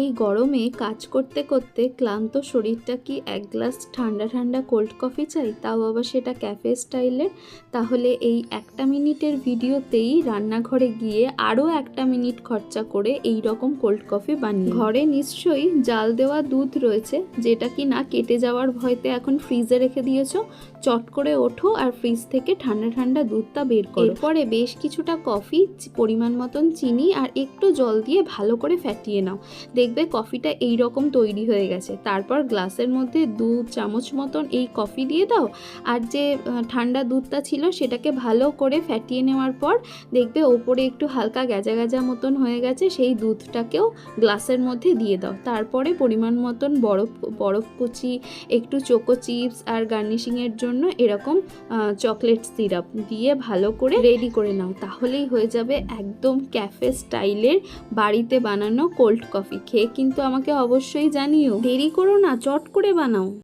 এই গরমে কাজ করতে করতে ক্লান্ত শরীরটা কি এক গ্লাস ঠান্ডা ঠান্ডা কোল্ড কফি চাই? তাও আবার সেটা ক্যাফে স্টাইলের তাহলে এই একটা মিনিটের ভিডিওতেই রান্নাঘরে গিয়ে আরও একটা মিনিট খরচা করে এই রকম কোল্ড কফি বানিয়ে। ঘরে নিশ্চয়ই জাল দেওয়া দুধ রয়েছে, যেটা কি না কেটে যাওয়ার ভয়তে এখন ফ্রিজে রেখে দিয়েছ? চট করে ওঠো আর ফ্রিজ থেকে ঠান্ডা ঠান্ডা দুধটা বের করো। এরপরে বেশ কিছুটা কফি পরিমাণ মতন চিনি আর একটু জল দিয়ে ভালো করে ফ্যাটিয়ে নাও। দেখবে কফিটা এই রকম তৈরি হয়ে গেছে। তারপর গ্লাসের মধ্যে দু চামচ মতন এই কফি দিয়ে দাও। আর যে ঠান্ডা দুধটা ছিল সেটাকে ভালো করে ফ্যাটিয়ে নেওয়ার পর দেখবে ওপরে একটু হালকা গ্যাজা গ্যাজা মতন হয়ে গেছে, সেই দুধটাকেও গ্লাসের মধ্যে দিয়ে দাও। তারপরে পরিমাণ মতন বরফ বরফ কুচি, একটু চোকো চিপস আর গার্নিশিংয়ের জন্য এরকম চকলেট সিরাপ দিয়ে ভালো করে রেডি করে নাও। তাহলেই হয়ে যাবে একদম ক্যাফে স্টাইলের বাড়িতে বানানো কোল্ড কফি। কিন্তু আমাকে অবশ্যই জানিও। দেরি করো না চট করে বানাও।